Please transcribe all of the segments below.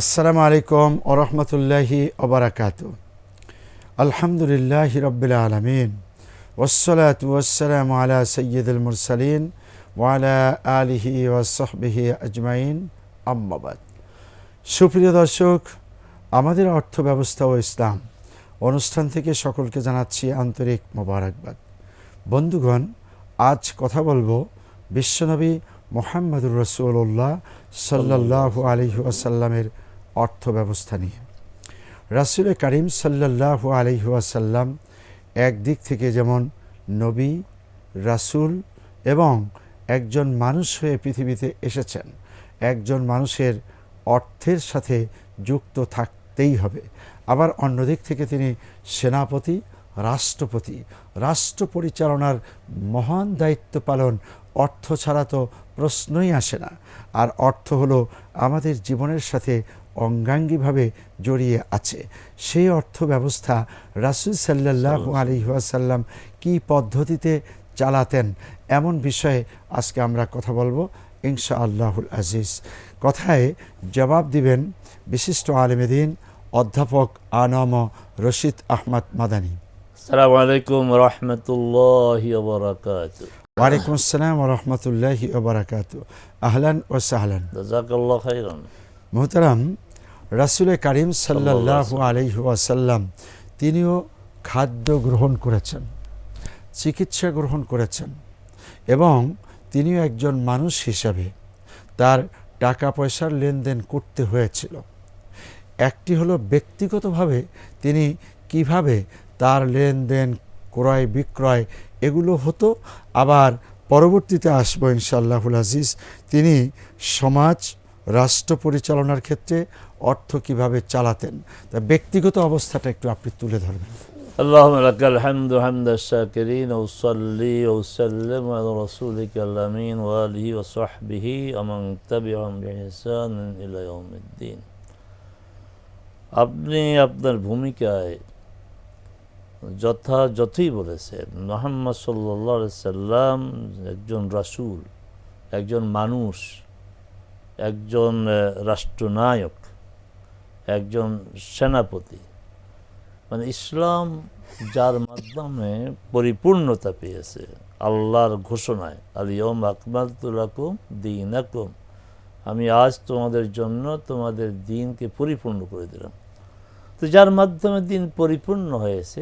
আসসালামু আলাইকুম ওরহমতুল্লাহি ওবরাকাত আলহামদুলিল্লাহ রবিল আলমিন। ওসলাত ওসালাম আলা সৈয়দুল মুরসালিন ওয়ালা আলিহি ওয়াসহবিহি আজমাইন। আম্মাবাদ সুপ্রিয় দর্শক, আমাদের অর্থ ব্যবস্থা ও ইসলাম অনুষ্ঠান থেকে সকলকে জানাচ্ছি আন্তরিক মোবারকবাদ। বন্ধুগণ, আজ কথা বলব বিশ্বনবী মোহাম্মদুর রসুল্লাহ সাল্লাহ আলহি আসাল্লামের অর্থ ব্যবস্থা নিয়ে। রাসুল করিম সাল্লাহ আলহি আসাল্লাম একদিক থেকে যেমন নবী, রাসুল এবং একজন মানুষ হয়ে পৃথিবীতে এসেছেন, একজন মানুষের অর্থের সাথে যুক্ত থাকতেই হবে। আবার অন্যদিক থেকে তিনি সেনাপতি, রাষ্ট্রপতি। রাষ্ট্র পরিচালনার মহান দায়িত্ব পালন, অর্থ ছাড়া তো প্রশ্নই আসে না। আর অর্থ হলো আমাদের জীবনের সাথে অঙ্গাঙ্গিভাবে জড়িয়ে আছে। সেই অর্থ ব্যবস্থা রাসুল সাল্লাহ আলহিহাসাল্লাম কী পদ্ধতিতে চালাতেন এমন বিষয়ে আজকে আমরা কথা বলব ইনশা আল্লাহুল আজিজ। কথায় জবাব দিবেন বিশিষ্ট আলেমেদিন অধ্যাপক আনম রশিদ আহমদ মাদানী। সালাম আলাইকুম রহমতুল্লাহ ওয়ালাইকুম আসসালাম রহমতুল্লাহি ওবরাকাত আহলান ও সাহলান। জাজাকাল্লাহ খাইরান মোহতারাম, রাসুল করিম সাল্লাহ আলহিহাসাল্লাম তিনিও খাদ্য গ্রহণ করেছেন, চিকিৎসা গ্রহণ করেছেন এবং তিনিও একজন মানুষ হিসাবে তার টাকা পয়সার লেনদেন করতে হয়েছিল। একটি হলো ব্যক্তিগতভাবে তিনি কীভাবে তার লেনদেন, ক্রয় বিক্রয় এগুলো হতো, আবার পরবর্তীতে আসব ইনশাআল্লাহুল আজিজ, তিনি সমাজ রাষ্ট্র পরিচালনার ক্ষেত্রে অর্থ কিভাবে চালাতেন তা ব্যক্তিগত অবস্থাটা একটু আপনি তুলে ধরবেন اللهم لك الحمد حمد الشاكرين وصلي وسلم على رسولك الأمين وآله وصحبه ومن تبعهم بإحسان إلى يوم الدين আপনি আপনার ভূমিকায় যথাযথই বলেছেন মোহাম্মদ সাল্লা সাল্লাম একজন রাসূল একজন মানুষ একজন রাষ্ট্রনায়ক, একজন সেনাপতি। মানে ইসলাম যার মাধ্যমে পরিপূর্ণতা পেয়েছে, আল্লাহর ঘোষণায় আলিয়ম আকমাল তুলাকুম দিন আমি আজ তোমাদের জন্য তোমাদের দিনকে পরিপূর্ণ করে দিলাম। তো যার মাধ্যমে দিন পরিপূর্ণ হয়েছে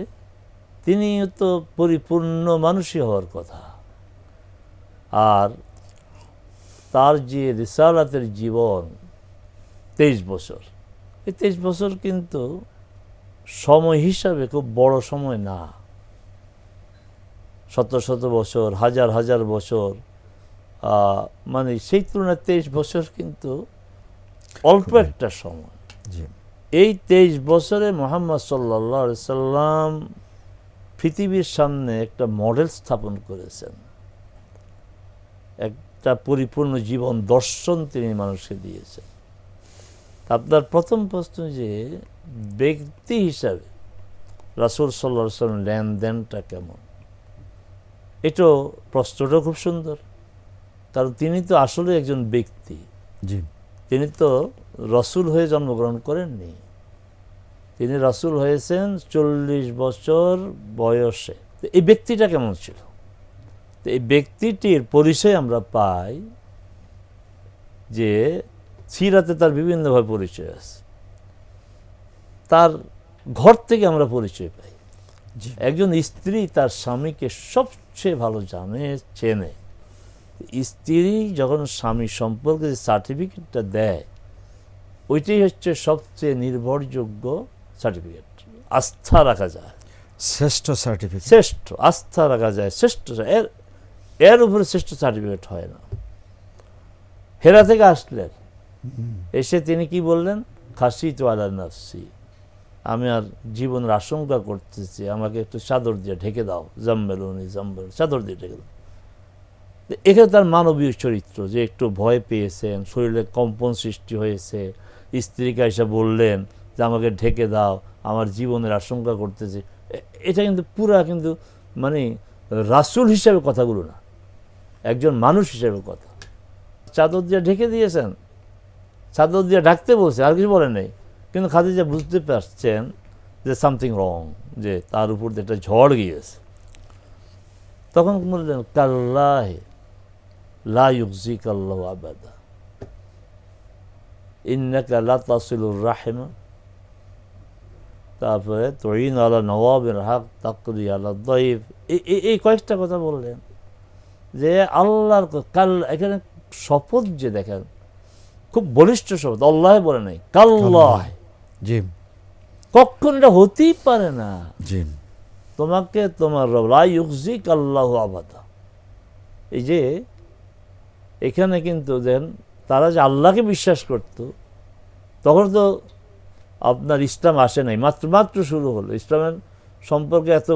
তিনি তো পরিপূর্ণ মানুষই হওয়ার কথা। আর তার যে রিসালাতের জীবন তেইশ বছর। এই তেইশ বছর কিন্তু সময় হিসাবে খুব বড় সময় না। শত শত বছর হাজার হাজার বছর মানে সেই তুলনায় তেইশ বছর কিন্তু অল্প একটা সময়। এই তেইশ বছরে মোহাম্মদ সাল্লা সাল্লাম পৃথিবীর সামনে একটা মডেল স্থাপন করেছেন। একটা পরিপূর্ণ জীবন দর্শন তিনি মানুষকে দিয়েছেন। আপনার প্রথম প্রশ্ন যে ব্যক্তি হিসাবে রাসুল সাল্লা সাল্লাম লেনদেনটা কেমন? এটাও প্রশ্নটা খুব সুন্দর। কারণ তিনি তো আসলে একজন ব্যক্তি। জি। তিনি তো রসুল হয়ে জন্মগ্রহণ করেননি। তিনি রসুল হয়েছেন চল্লিশ বছর বয়সে। এই ব্যক্তিটা কেমন ছিল? এই ব্যক্তিটির পরিচয় আমরা পাই যে সিরাতে তার বিভিন্নভাবে পরিচয় আছে। তার ঘর থেকে আমরা পরিচয় পাই। একজন স্ত্রী তার স্বামীকে সবচেয়ে ভালো জানে চেনে। স্ত্রী যখন স্বামী সম্পর্কে যে সার্টিফিকেটটা দেয় ওইটাই হচ্ছে সবচেয়ে নির্ভরযোগ্য সার্টিফিকেট। আস্থা রাখা যায়। শ্রেষ্ঠ সার্টিফিকেট। শ্রেষ্ঠ আস্থা রাখা যায়। শ্রেষ্ঠ এর এর উপরে শ্রেষ্ঠ সার্টিফিকেট হয় না। হেরা থেকে আসলেন। এসে তিনি কি বললেন? খাসি তো আলা নাফসি। আমি আর জীবনের আশঙ্কা করতেছি, আমাকে একটু চাদর দিয়ে ঢেকে দাও। জাম্বেলুনি জাম্বেল চাদর দিয়ে ঢেকে দাও। এখানে তার মানবীয় চরিত্র, যে একটু ভয় পেয়েছেন, শরীরে কম্পন সৃষ্টি হয়েছে। স্ত্রীকে এসে বললেন যে, আমাকে ঢেকে দাও, আমার জীবনের আশঙ্কা করতেছে। এটা কিন্তু পুরা কিন্তু মানে রাসুল হিসাবে কথাগুলো না। একজন মানুষ হিসেবে কথা। চাদর দিয়ে ঢেকে দিয়েছেন। চাদর দিয়ে ঢাকতে বলছে, আর কিছু বলে নেই। কিন্তু খাদিজা বুঝতে পারছেন যে সামথিং রং যে তার উপর দিয়ে একটা ঝড় গিয়েছে। তখন বললেন, কাল্লাহ লা ইউজি কাল্লাহ আবাদা। ইন্নাকা লা তাসিলুর রাহিমা। তারপরে তরিন আলা নবাবের হক তাকরি আলা এই- এই কয়েকটা কথা বললেন। যে আল্লাহর কাল এখানে শপথ যে দেখেন খুব বলিষ্ঠ শপথ আল্লাহ বলে নাই কাল্লাহ। জি কখন এটা হতেই পারে না। জি তোমাকে তোমার রব লাইজি কাল্লাহ আবাদা। এই যে এখানে কিন্তু দেন তারা যে আল্লাহকে বিশ্বাস করত তখন তো আপনার ইসলাম আসে নাই মাত্র মাত্র শুরু হলো। ইসলামের সম্পর্কে এত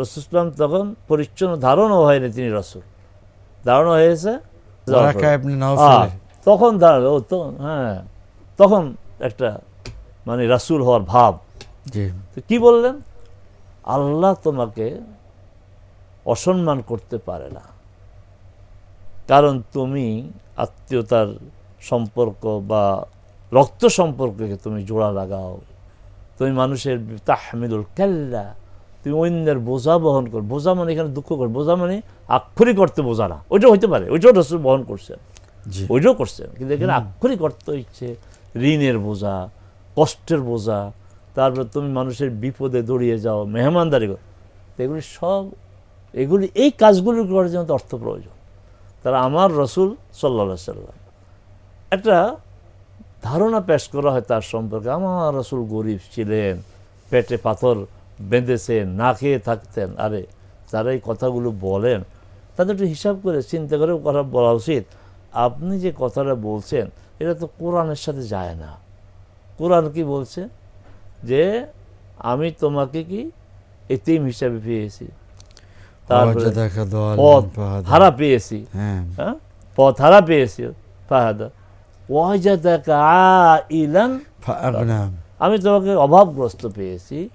রসুল ইসলাম তখন পরিচ্ছন্ন ধারণও হয়নি তিনি রসুল। ধারণা হয়েছে? তখন দাঁড়াল তো হ্যাঁ। তখন একটা মানে রাসূল হওয়ার ভাব। কি বললেন? আল্লাহ তোমাকে অসম্মান করতে পারে না। কারণ তুমি আত্মীয়তার সম্পর্ক বা রক্ত সম্পর্ককে তুমি জোড়া লাগাও। তুমি মানুষের তাহমিলুল কেল্লা। তুমি অন্যের বোঝা বহন কর। বোঝা মানে এখানে দুঃখ কর। বোঝা মানে আক্ষরিক করতে বোঝা না। ওইটাও হইতে পারে। ওইটাও রসুল বহন করছেন। ওইটাও করছেন। কিন্তু এখানে আক্ষরিক অর্থ হচ্ছে ঋণের বোঝা কষ্টের বোঝা। তারপর তুমি মানুষের বিপদে দৌড়িয়ে যাও মেহমানদারি করো। এগুলি সব এগুলি এই কাজগুলি করার জন্য অর্থ প্রয়োজন। তারা আমার রসুল সাল্লা সাল্লাম একটা ধারণা পেশ করা হয় তার সম্পর্কে। আমার রসুল গরিব ছিলেন পেটে পাথর বেঁধেছেন না খেয়ে থাকতেন আরে যারা এই কথাগুলো বলেন তাদের একটু হিসাব করে চিন্তা করে কথা বলা উচিত। আপনি যে কথাটা বলছেন এটা তো কোরআনের সাথে যায় না। কোরআন কি বলছে? যে আমি তোমাকে কি এতিম হিসাবে পেয়েছি। তারপরে পথ। হারা পেয়েছি। হ্যাঁ। হ্যাঁ? পথ হারা পেয়েছি ফাহাদা। ওয়াজাদাকা ইলান আমি তোমাকে অভাবগ্রস্ত পেয়েছি।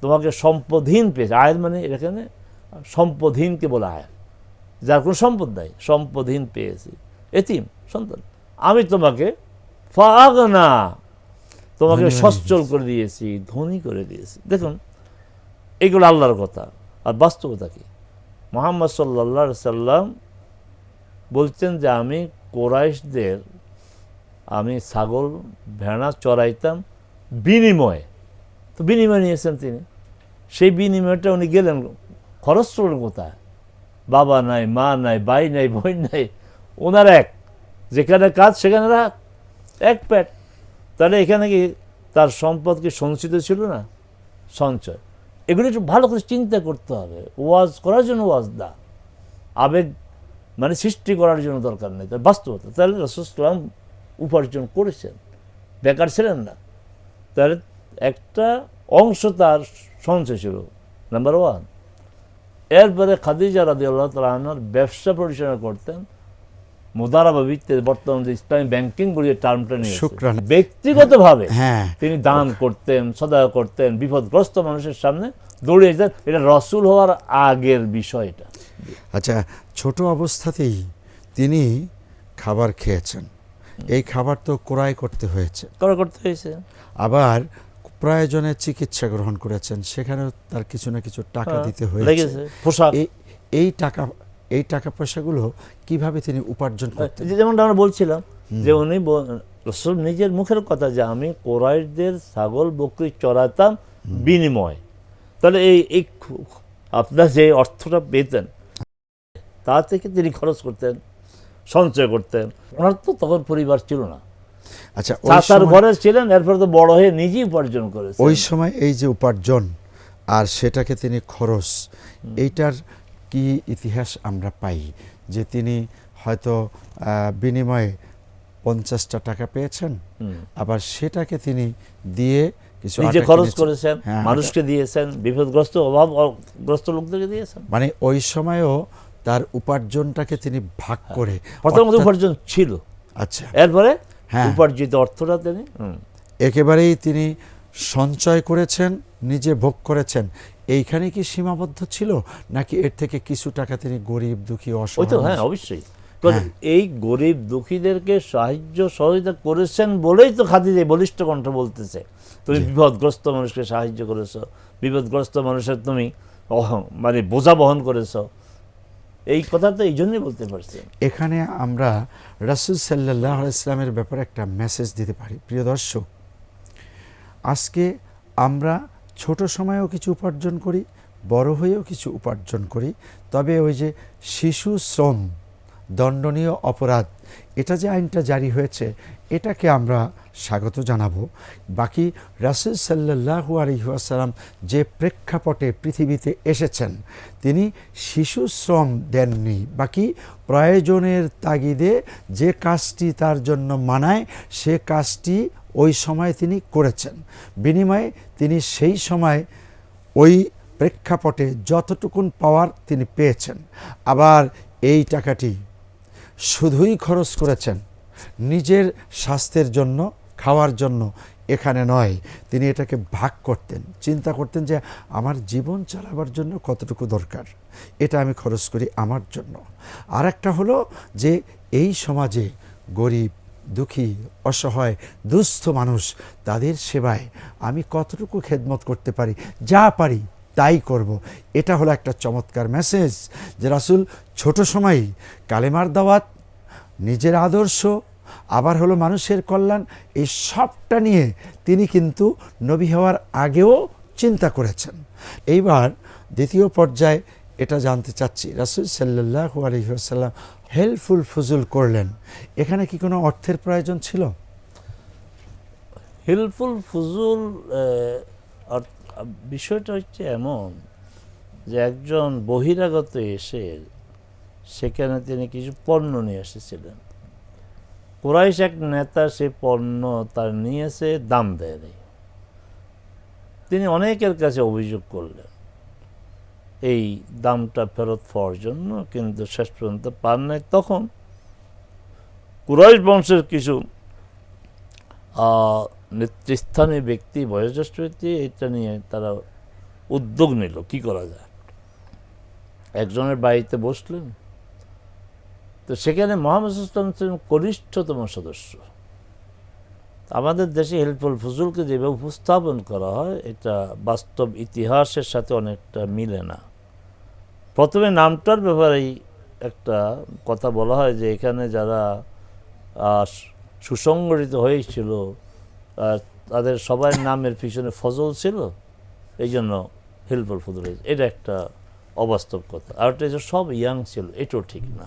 তোমাকে সম্পদহীন পেয়েছি। আয়ের মানে এখানে সম্পদহীনকে বলা হয়। যার কোনো সম্পদ নাই সম্পদহীন পেয়েছি। এতিম সন্তান। আমি তোমাকে ফাগনা তোমাকে সচ্ছল করে দিয়েছি ধনী করে দিয়েছি। দেখুন এগুলো আল্লাহর কথা। আর বাস্তবতা কি? মোহাম্মদ সাল্লা সাল্লাম বলছেন যে আমি কোরাইশদের আমি ছাগল ভেড়া চড়াইতাম বিনিময়ে। তো বিনিময় নিয়েছেন তিনি। সেই বিনিময়টা উনি গেলেন। খরচ করলেন কোথায়? বাবা নাই, মা নাই, ভাই নাই, বোন নাই, ওনার এক। যেখানে কাজ, সেখানে রাখ। এক প্যাট তাহলে এখানে কি তার সম্পদ কি সঞ্চিত ছিল না? সঞ্চয়। এগুলো একটু ভালো করে চিন্তা করতে হবে। ওয়াজ করার জন্য ওয়াজ দা আবেগ মানে সৃষ্টি করার জন্য দরকার নেই। তার বাস্তবতা। তাহলে রসুলাম উপার্জন করেছেন। বেকার ছিলেন না। তাহলে একটা অংশ তার সঞ্চয় ছিল নাম্বার ওয়ান এরপরে খাদিজা রাদি আল্লাহ তালাহনার ব্যবসা পরিচালনা করতেন মুদারাবা ভিত্তিতে বর্তমান যে ইসলামী ব্যাংকিং বলে টার্মটা নিয়ে ব্যক্তিগতভাবে হ্যাঁ। তিনি দান করতেন সদা করতেন বিপদগ্রস্ত মানুষের সামনে দৌড়িয়ে যেতেন। এটা রসুল হওয়ার আগের বিষয় এটা আচ্ছা ছোট অবস্থাতেই তিনি খাবার খেয়েছেন। এই খাবার তো ক্রয় করতে হয়েছে। করা করতে হয়েছে। আবার প্রয়োজনে চিকিৎসা গ্রহণ করেছেন সেখানেও তার কিছু না কিছু টাকা হ্যাঁ, দিতে হয়েছে। এই এই টাকা এই টাকা পয়সাগুলো কীভাবে তিনি উপার্জন করতেন? যে যেমনটা আমরা বলছিলাম যে উনি রসুল নিজের মুখের কথা যে আমি কোরাইশদের ছাগল বকরি চড়াতাম বিনিময়। তাহলে এই এই আপনার যে অর্থটা পেতেন তা থেকে তিনি খরচ করতেন সঞ্চয় করতেন। ওনার তো তখন পরিবার ছিল না। আচ্ছা চাচার ঘরে ছিলেন এরপরে তো বড় হয়ে নিজেই উপার্জন করেছেন। ওই সময় এই যে উপার্জন আর সেটাকে তিনি খরচ এইটার কি ইতিহাস আমরা পাই? যে তিনি হয়তো বিনিময়ে পঞ্চাশটা টাকা পেয়েছেন আবার সেটাকে তিনি দিয়ে কিছু নিজে খরচ করেছেন হ্যাঁ, মানুষকে দিয়েছেন বিপদগ্রস্ত অভাবগ্রস্ত লোকদেরকে দিয়েছেন। মানে ওই সময়ও তার উপার্জনটাকে তিনি ভাগ করে প্রথমত উপার্জন ছিল। আচ্ছা। এরপরে হ্যাঁ। উপার্জিত অর্থটা তিনি একেবারেই তিনি সঞ্চয় করেছেন নিজে ভোগ করেছেন। এইখানে কি সীমাবদ্ধ ছিল? নাকি এর থেকে কিছু টাকা তিনি গরিব দুঃখী ওই অসহায় হ্যাঁ অবশ্যই। কারণ হ্যাঁ। এই গরিব দুঃখীদেরকে সাহায্য সহযোগিতা করেছেন বলেই তো খাদিজা এই বলিষ্ঠ কণ্ঠ বলতেছে। তুমি বিপদগ্রস্ত মানুষকে সাহায্য করেছ বিপদগ্রস্ত মানুষের তুমি মানে বোঝা বহন করেছ। এই কথাটা এই জন্যই বলতে পারছি। এখানে আমরা রাসুল সাল্লাহ ইসলামের ব্যাপারে একটা মেসেজ দিতে পারি। প্রিয় দর্শক, আজকে আমরা ছোট সময়েও কিছু উপার্জন করি, বড় হয়েও কিছু উপার্জন করি, তবে ওই যে শিশু শ্রম দণ্ডনীয় অপরাধ এটা যে আইনটা জারি হয়েছে, এটাকে আমরা স্বাগত জানাব। বাকি রাসুল সাল্লাহু আলহিহাসাল্লাম যে প্রেক্ষাপটে পৃথিবীতে এসেছেন, তিনি শিশু শ্রম দেননি। বাকি প্রয়োজনের তাগিদে যে কাজটি তার জন্য মানায়, সে কাজটি ওই সময় তিনি করেছেন। বিনিময়ে তিনি সেই সময় ওই প্রেক্ষাপটে যতটুকুন পাওয়ার তিনি পেয়েছেন। আবার এই টাকাটি শুধুই খরচ করেছেন। নিজের স্বাস্থ্যের জন্য, খাওয়ার জন্য এখানে নয়, তিনি এটাকে ভাগ করতেন। চিন্তা করতেন যে আমার জীবন চালাবার জন্য কতটুকু দরকার, এটা আমি খরচ করি আমার জন্য। আর একটা হলো যে এই সমাজে গরিব, দুঃখী, অসহায়, দুস্থ মানুষ, তাদের সেবায় আমি কতটুকু খেদমত করতে পারি, যা পারি তাই করব। এটা হলো একটা চমৎকার মেসেজ যে রাসুল ছোট সময়ই কালেমার দাওয়াত নিজের আদর্শ আবার হলো মানুষের কল্যাণ এই সবটা নিয়ে তিনি কিন্তু নবী হওয়ার আগেও চিন্তা করেছেন। এইবার দ্বিতীয় পর্যায়ে এটা জানতে চাচ্ছি। রাসুল সাল্লাহ আলহিহাসাল্লাম হেল্পফুল ফুজুল করলেন। এখানে কি কোনো অর্থের প্রয়োজন ছিল? হেল্পফুল ফুজুল আহ, অর- বিষয়টা হচ্ছে এমন যে একজন বহিরাগত এসে সেখানে তিনি কিছু পণ্য নিয়ে এসেছিলেন। কোরাইশ এক নেতা সে পণ্য তার নিয়েছে, দাম দেয়নি। তিনি অনেকের কাছে অভিযোগ করলেন, এই দামটা ফেরত পাওয়ার জন্য কিন্তু শেষ পর্যন্ত পান নাই। তখন কুরাইশ বংশের কিছু নেতৃস্থানীয় ব্যক্তি বয়োজ্যেষ্ঠ ব্যক্তি, এটা নিয়ে তারা উদ্যোগ নিল। কি করা যায়? একজনের বাড়িতে বসলেন। তো সেখানে মোহাম্মদ ইসলাম ছিলেন কনিষ্ঠতম সদস্য। আমাদের দেশে হেল্পফুল ফজলকে যেভাবে উপস্থাপন করা হয়, এটা বাস্তব ইতিহাসের সাথে অনেকটা মিলে না। প্রথমে নামটার ব্যাপারেই একটা কথা বলা হয় যে এখানে যারা সুসংগঠিত হয়েছিল তাদের সবার নামের পিছনে ফজল ছিল এই জন্য হেল্পফুল ফজল হয়েছে। এটা একটা অবাস্তব কথা আর একটা যে সব ইয়াং ছিল এটাও ঠিক না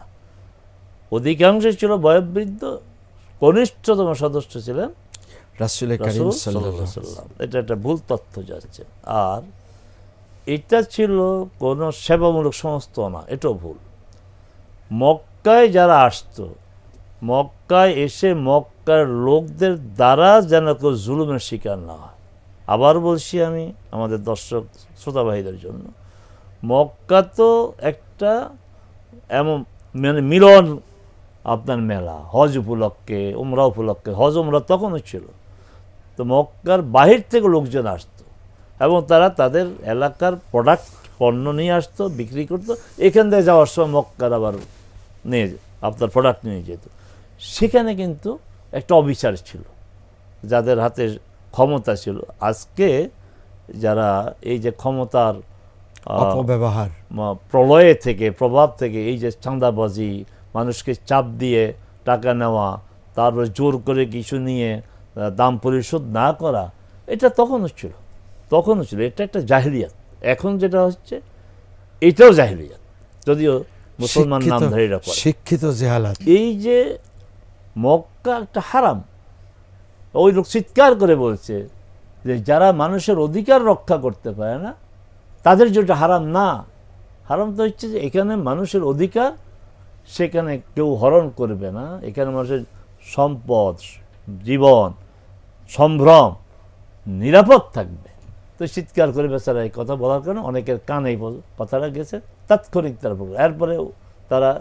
অধিকাংশ ছিল বয়োবৃদ্ধ কনিষ্ঠতম সদস্য ছিলেন। এটা একটা ভুল তথ্য যাচ্ছে আর এটা ছিল কোনো সেবামূলক সংস্থা না এটাও ভুল মক্কায় যারা আসতো মক্কায় এসে মক্কার লোকদের দ্বারা যেন কেউ জুলুমের শিকার না হয়। আবার বলছি আমি আমাদের দর্শক, শ্রোতাবাহীদের জন্য, মক্কা তো একটা এমন মানে মিলন আপনার মেলা, হজ উপলক্ষে, উমরা উপলক্ষে, হজ উমরা তখনও ছিল। তো মক্কার বাহির থেকে লোকজন আসতো এবং তারা তাদের এলাকার প্রোডাক্ট পণ্য নিয়ে আসতো, বিক্রি করতো। এখান থেকে যাওয়ার সময় মক্কার আবার নিয়ে, আপনার প্রোডাক্ট নিয়ে যেত। সেখানে কিন্তু একটা অবিচার ছিল যাদের হাতে ক্ষমতা ছিল। আজকে যারা এই যে ক্ষমতার আহ, অপব্যবহার। প্রলয়ে থেকে প্রভাব থেকে এই যে চাঁদাবাজি মানুষকে চাপ দিয়ে টাকা নেওয়া তারপর জোর করে কিছু নিয়ে দাম পরিশোধ না করা এটা তখনও ছিল তখনও ছিল। এটা একটা জাহিলিয়াত। এখন যেটা হচ্ছে এটাও জাহিলিয়াত। যদিও মুসলমান নামধারীরা শিক্ষিত জেহালাত। এই যে মক্কা একটা হারাম। ওই লোক চিৎকার করে বলছে যে যারা মানুষের অধিকার রক্ষা করতে পারে না, তাদের যেটা হারাম না। হারাম তো হচ্ছে যে এখানে মানুষের অধিকার, সেখানে কেউ হরণ করবে না। এখানে মানুষের সম্পদ, জীবন, সম্ভ্রম নিরাপদ থাকবে। তো চিৎকার করে বেচারা এই কথা বলার কারণে অনেকের কানে কথাটা গেছে, তাৎক্ষণিক তার প্রকার এরপরে তারা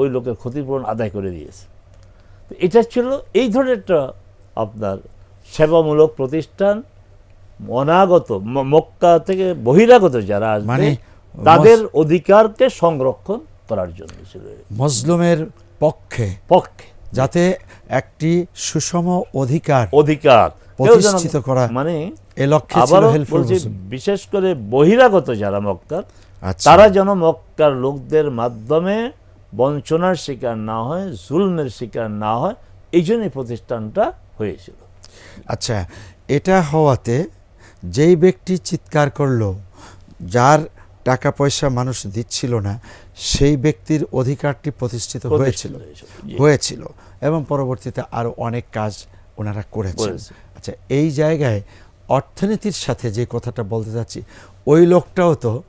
ওই লোকের ক্ষতিপূরণ আদায় করে দিয়েছে। এটা ছিল এই ধরনের একটা আপনার সেবামূলক প্রতিষ্ঠান অনাগত মক্কা থেকে বহিরাগত যারা আসবে মানে তাদের অধিকারকে সংরক্ষণ করার জন্য ছিল মজলুমের পক্ষে পক্ষে। যাতে একটি সুষম অধিকার অধিকার। প্রতিষ্ঠিত করা মানে এ লক্ষ্যে ছিল হেল্পফুল বলছি বিশেষ করে বহিরাগত যারা মক্কার আচ্ছা। তারা যেন মক্কার লোকদের মাধ্যমে বঞ্চনার শিকার না হয় জুলমের শিকার না হয় এই জন্য প্রতিষ্ঠানটা হয়েছিল আচ্ছা এটা হওয়াতে যেই ব্যক্তি চিৎকার করল যার টাকা পয়সা মানুষ দিচ্ছিল না সেই ব্যক্তির অধিকারটি প্রতিষ্ঠিত হয়েছিল হয়েছিল। এবং পরবর্তীতে আরও অনেক কাজ ওনারা করেছেন করেছে। আচ্ছা এই জায়গায় অর্থনীতির সাথে যে কথাটা বলতে চাচ্ছি ওই লোকটাও তো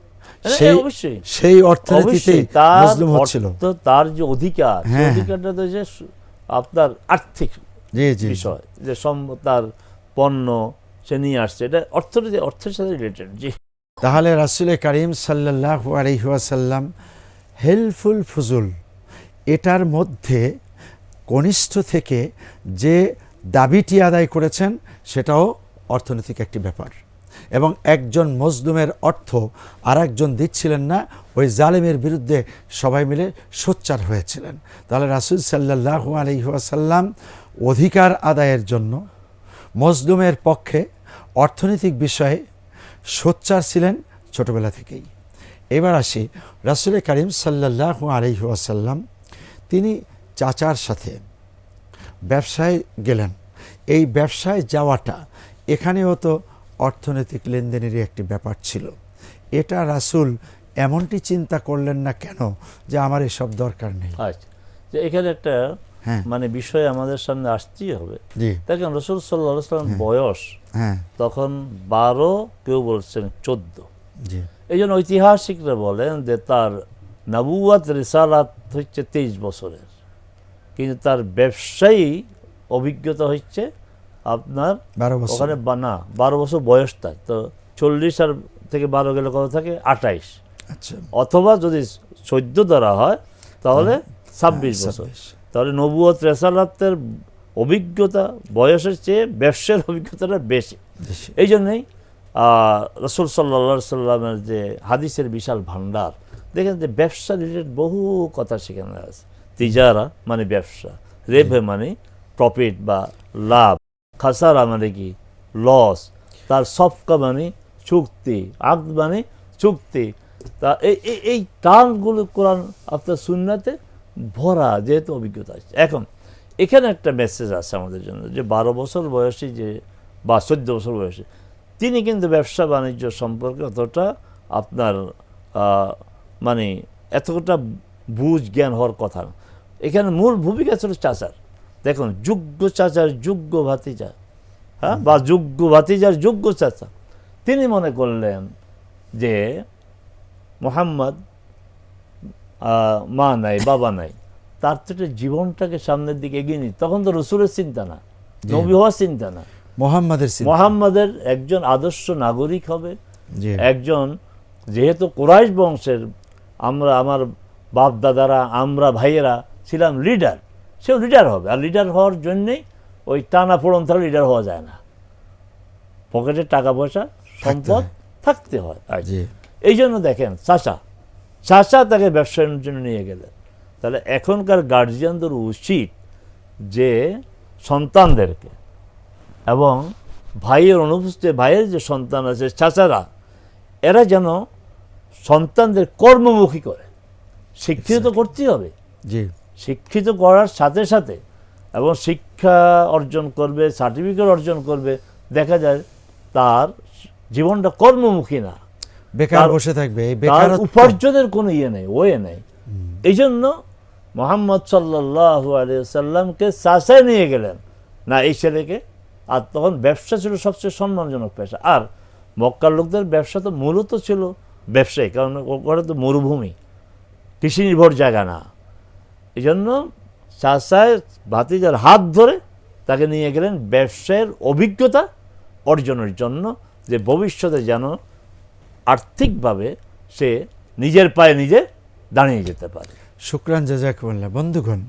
সেই অবশ্যই। সেই অবশ্যই তার হচ্ছিল। অর্থ, তার যে অধিকার সেই হ্যাঁ। অধিকারটা তো যে আপনার আর্থিক জি জি বিষয় যে তার পণ্য সে নিয়ে আসছে। এটা অর্থনীতি অর্থের সাথে রিলেটেড জি। তাহলে রাসুল করিম সাল্লাহ আলহিহাসাল্লাম হেল্পফুল ফুজুল এটার মধ্যে কনিষ্ঠ থেকে যে দাবিটি আদায় করেছেন সেটাও অর্থনৈতিক একটি ব্যাপার। এবং একজন মজলুমের অর্থ আর একজন দিচ্ছিলেন না, ওই জালেমের বিরুদ্ধে সবাই মিলে সোচ্চার হয়েছিলেন। তাহলে রাসুল সাল্লাহ আলহিহাসাল্লাম অধিকার আদায়ের জন্য মজলুমের পক্ষে অর্থনৈতিক বিষয়ে সোচ্চার ছিলেন ছোটবেলা থেকেই। এবার আসি রাসুল করিম সাল্লাহ আলহিহাসাল্লাম তিনি চাচার সাথে ব্যবসায় গেলেন। এই ব্যবসায় যাওয়াটা এখানেও তো অর্থনৈতিক লেনদেনেরই একটি ব্যাপার ছিল। এটা রাসুল এমনটি চিন্তা করলেন না কেন যে আমার এসব দরকার নেই? আচ্ছা। যে এখানে একটা হ্যাঁ। মানে বিষয় আমাদের সামনে আসতেই হবে। দেখেন রসুল সাল্লাহ সাল্লাম বয়স হ্যাঁ। তখন বারো কেউ বলছেন চোদ্দ। এই জন্য ঐতিহাসিকরা বলেন যে তার নাবুয়াত রিসালাত হচ্ছে তেইশ বছরের। কিন্তু তার ব্যবসায়ী অভিজ্ঞতা হচ্ছে আপনার বারো বছর। ওখানে না বারো বছর বয়স তার তো চল্লিশ আর থেকে বারো গেলে কত থাকে? আঠাইশ। আচ্ছা। অথবা যদি চোদ্দ ধরা হয় তাহলে ছাব্বিশ হ্যাঁ, বছর। 26 তাহলে নবুয়ত রেসালাতের অভিজ্ঞতা বয়সের চেয়ে ব্যবসার অভিজ্ঞতাটা বেশি। এই জন্যই রসুল সাল্লা সাল্লামের যে হাদিসের বিশাল ভান্ডার দেখেন যে ব্যবসা রিলেটেড বহু কথা সেখানে আছে। তিজারা মানে ব্যবসা রেভে মানে প্রফিট বা লাভ। খাসারা মানে কি? লস তার সফকা মানে চুক্তি আক্ত মানে চুক্তি। তা এই, এই- টার্মগুলো কোরআন আপনার সুন্নাতে ভরা যেহেতু অভিজ্ঞতা আছে। এখন, এখানে একটা মেসেজ আছে আমাদের জন্য যে বারো বছর বয়সী যে বা চোদ্দ বছর বয়সী, তিনি কিন্তু ব্যবসা বাণিজ্য সম্পর্কে অতটা আপনার মানে এতটা বুঝ জ্ঞান হওয়ার কথা এখানে মূল ভূমিকা ছিল চাচার। দেখুন যোগ্য চাচার যোগ্য ভাতিজা। হ্যাঁ বা যোগ্য ভাতিজার যোগ্য চাচা। তিনি মনে করলেন যে মোহাম্মদ মা নাই বাবা নাই। তার তো একটা জীবনটাকে সামনের দিকে এগিয়ে নি তখন তো রসুলের চিন্তা না নবী হওয়ার চিন্তা না। মোহাম্মদের মোহাম্মদের একজন আদর্শ নাগরিক হবে। একজন যেহেতু কোরাইশ বংশের আমরা আমার বাপ দাদারা আমরা ভাইয়েরা ছিলাম লিডার। সেও লিডার হবে। আর লিডার হওয়ার জন্যেই ওই টানা পোড়ন থাকলে লিডার হওয়া যায় না। পকেটে টাকা পয়সা সম্পদ থাকতে হয়। আর এই জন্য দেখেন চাচা চাচা তাকে ব্যবসায়ের জন্য নিয়ে গেলেন। তাহলে এখনকার গার্জিয়ানদের উচিত যে সন্তানদেরকে এবং ভাইয়ের অনুপস্থিত ভাইয়ের যে সন্তান আছে চাচারা এরা যেন সন্তানদের কর্মমুখী করে। শিক্ষিত করতেই হবে। জি। শিক্ষিত করার সাথে সাথে এবং শিক্ষা অর্জন করবে সার্টিফিকেট অর্জন করবে দেখা যায় তার জীবনটা কর্মমুখী না। বেকার বসে থাকবে তার উপার্জনের কোনো ইয়ে নেই ওয়ে নেই। এই জন্য মোহাম্মদ সাল্লাহ সাল্লামকে চাষায় নিয়ে গেলেন। না এই ছেলেকে আর তখন ব্যবসা ছিল সবচেয়ে সম্মানজনক পেশা। আর মক্কার লোকদের ব্যবসা তো মূলত ছিল ব্যবসায়ী কারণ ওখানে তো মরুভূমি। কৃষি নির্ভর জায়গা না। এই জন্য চাষায় ভাতিজার হাত ধরে তাকে নিয়ে গেলেন ব্যবসায়ের অভিজ্ঞতা অর্জনের জন্য যে ভবিষ্যতে যেন আর্থিকভাবে সে নিজের পায়ে নিজে দাঁড়িয়ে যেতে পারে। শুক্রান জাজাকুল্লাহ বন্ধুগণ,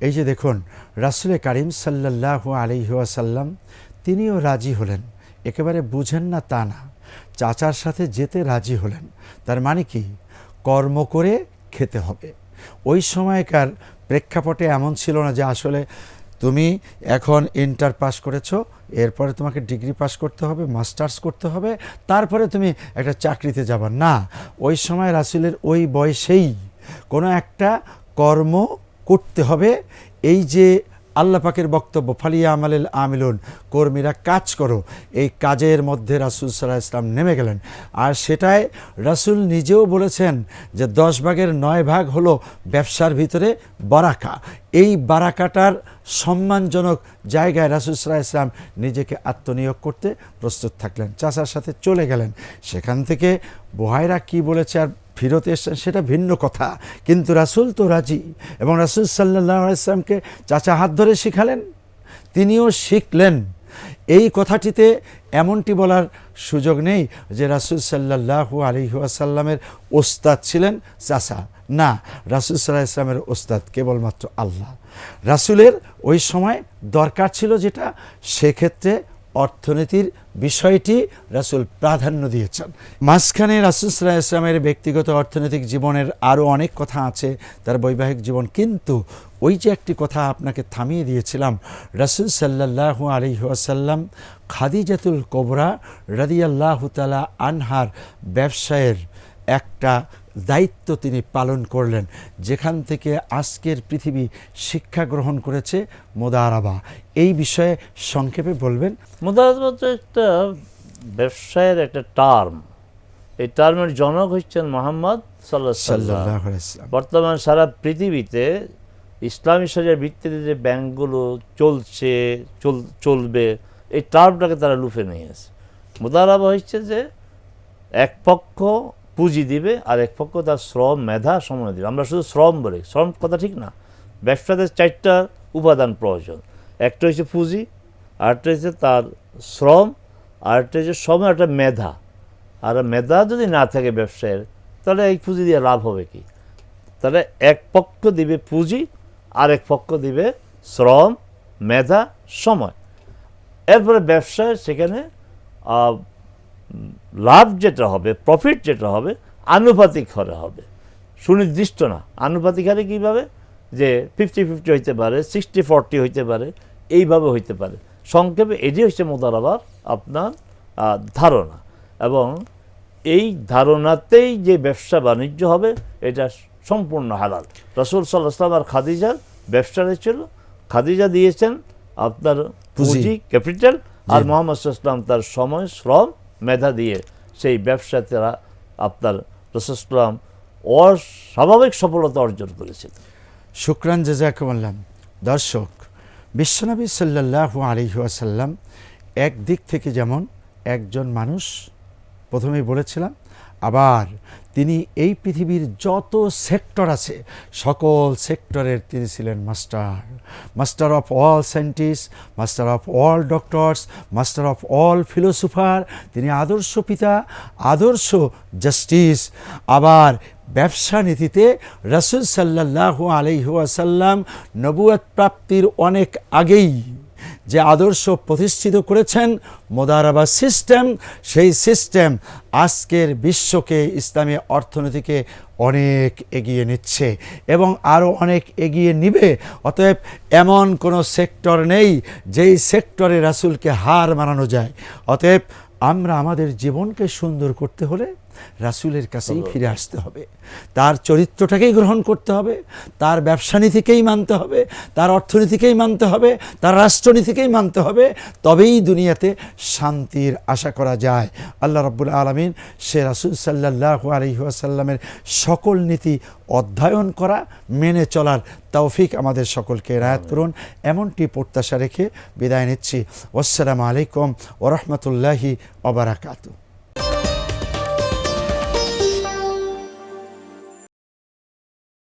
এই যে দেখুন, রাসুলে কারিম সাল্লাহ আলিহাসাল্লাম তিনিও রাজি হলেন। একেবারে বুঝেন না তা না। চাচার সাথে যেতে রাজি হলেন। তার মানে কি? কর্ম করে খেতে হবে। ওই সময়কার প্রেক্ষাপটে এমন ছিল না যে আসলে তুমি এখন ইন্টার পাস করেছ, এরপরে তোমাকে ডিগ্রি পাস করতে হবে, মাস্টার্স করতে হবে, তারপরে তুমি একটা চাকরিতে যাবা। না, ওই সময় রাসুলের ওই বয়সেই কোনো একটা কর্ম করতে হবে। এই যে আল্লাহ পাকের বক্তব্য, ফালিয়া আমালেল আমিলুন, কর্মীরা কাজ করো। এই কাজের মধ্যে রাসুল সাল্লাহ ইসলাম নেমে গেলেন। আর সেটাই রাসুল নিজেও বলেছেন যে দশ ভাগের নয় ভাগ হলো ব্যবসার ভিতরে বারাকা। এই বারাকাটার সম্মানজনক জায়গায় রাসুল সাল্লাহ ইসলাম নিজেকে আত্মনিয়োগ করতে প্রস্তুত থাকলেন। চাচার সাথে চলে গেলেন। সেখান থেকে বোহাইরা কি বলেছে আর ফিরত এসছেন, সেটা ভিন্ন কথা। কিন্তু রাসুল তো রাজি এবং রাসুল সাল্লাহ ইসলামকে চাচা হাত ধরে শিখালেন, তিনিও শিখলেন। এই কথাটিতে এমনটি বলার সুযোগ নেই যে রাসুল সাল্লাহু আলিহাসাল্লামের ওস্তাদ ছিলেন চাচা। না, রাসুল সাল্লাহ ইসলামের ওস্তাদ কেবলমাত্র আল্লাহ। রাসুলের ওই সময় দরকার ছিল যেটা, সেক্ষেত্রে অর্থনীতির বিষয়টি রাসুল প্রাধান্য দিয়েছেন। মাঝখানে রাসুল সাল্লাহ ইসলামের ব্যক্তিগত অর্থনৈতিক জীবনের আরও অনেক কথা আছে, তার বৈবাহিক জীবন, কিন্তু ওই যে একটি কথা আপনাকে থামিয়ে দিয়েছিলাম, রাসুল সাল্লাহু আলিহাসাল্লাম খাদিজাতুল কোবরা রাদিয়াল্লাহ তালা আনহার ব্যবসায়ের একটা দায়িত্ব তিনি পালন করলেন। যেখান থেকে আজকের পৃথিবী শিক্ষা গ্রহণ করেছে মোদারাবা। এই বিষয়ে সংক্ষেপে বলবেন। মোদারাবা তো একটা ব্যবসায়ের একটা টার্ম এই টার্মের জনক হচ্ছেন মোহাম্মদ সাল্লাহ সাল্লাহ বর্তমান সারা পৃথিবীতে ইসলামী শরিয়ার ভিত্তিতে যে ব্যাংকগুলো চলছে চল চলবে এই টার্মটাকে তারা লুফে নিয়েছে মোদারাবা হচ্ছে যে এক পক্ষ পুঁজি দিবে, আর এক পক্ষ তার শ্রম, মেধা সময় দিবে। আমরা শুধু শ্রম বলি। শ্রম কথা ঠিক না। ব্যবসাতে চারটা উপাদান প্রয়োজন। একটা হচ্ছে পুঁজি, আরেকটা হচ্ছে তার শ্রম, আরেকটা হচ্ছে সময় একটা মেধা। আর মেধা যদি না থাকে ব্যবসায়ের, তাহলে এই পুঁজি দিয়ে লাভ হবে কি? তাহলে এক পক্ষ দিবে পুঁজি আর এক পক্ষ দিবে শ্রম, মেধা, সময়। এরপরে ব্যবসায় সেখানে লাভ যেটা হবে প্রফিট যেটা হবে আনুপাতিক হারে হবে। সুনির্দিষ্ট না। আনুপাতিক হারে কীভাবে? যে ফিফটি ফিফটি হইতে পারে সিক্সটি ফর্টি হইতে পারে এইভাবে হইতে পারে। সংক্ষেপে এটি হচ্ছে মোদারাবার আপনার ধারণা। এবং এই ধারণাতেই যে ব্যবসা বাণিজ্য হবে এটা সম্পূর্ণ হালাল। রসুল সাল্লাহাম আর খাদিজার ব্যবসাটা ছিল। খাদিজা দিয়েছেন আপনার পুঁজি। ক্যাপিটাল আর মোহাম্মদ ইসলাম তার সময় শ্রম মেধা দিয়ে সেই ব্যবসা তারা আপনার রসুলাম অস্বাভাবিক সফলতা অর্জন করেছেন। শুক্রান জাজাকুমাল্লাম দর্শক, বিশ্বনবী সাল্লাহ আলিহাসাল্লাম এক দিক থেকে যেমন একজন মানুষ, প্রথমেই বলেছিলাম, আবার তিনি এই পৃথিবীর যত সেক্টর আছে, সকল সেক্টরের তিনি ছিলেন master. Master of all scientist, master of all doctors, master of all philosopher, তিনি আদর্শ পিতা, আদর্শ জাস্টিস। আবার ব্যবসা নীতিতে রসুল সাল্লাহ আলহিহাসাল্লাম নবুয়াত প্রাপ্তির অনেক আগেই যে আদর্শ প্রতিষ্ঠিত করেছেন, মোদারাবা সিস্টেম সেই সিস্টেম আজকের বিশ্বকে ইসলামী অর্থনীতিকে অনেক এগিয়ে নিচ্ছে এবং আরও অনেক এগিয়ে নিবে। অতএব এমন কোনো সেক্টর নেই যেই সেক্টরে রাসুলকে হার মানানো যায়। অতএব আমরা আমাদের জীবনকে সুন্দর করতে হলে রাসুলের কাছেই ফিরে আসতে হবে। তার চরিত্রটাকেই গ্রহণ করতে হবে তার ব্যবসা নীতিকেই মানতে হবে তার অর্থনীতিকেই মানতে হবে তার রাষ্ট্রনীতিকেই মানতে হবে তবেই দুনিয়াতে শান্তির আশা করা যায়। আল্লাহ রব্বুল আলমিন সে রাসুল সাল্লাহ আলহিহাসাল্লামের সকল নীতি অধ্যয়ন করা মেনে চলার তৌফিক আমাদের সকলকে রায়াত করুন। এমনটি প্রত্যাশা রেখে বিদায় নিচ্ছি। আসসালামু আলাইকুম ওরহমতুল্লাহি ওবরাকাতু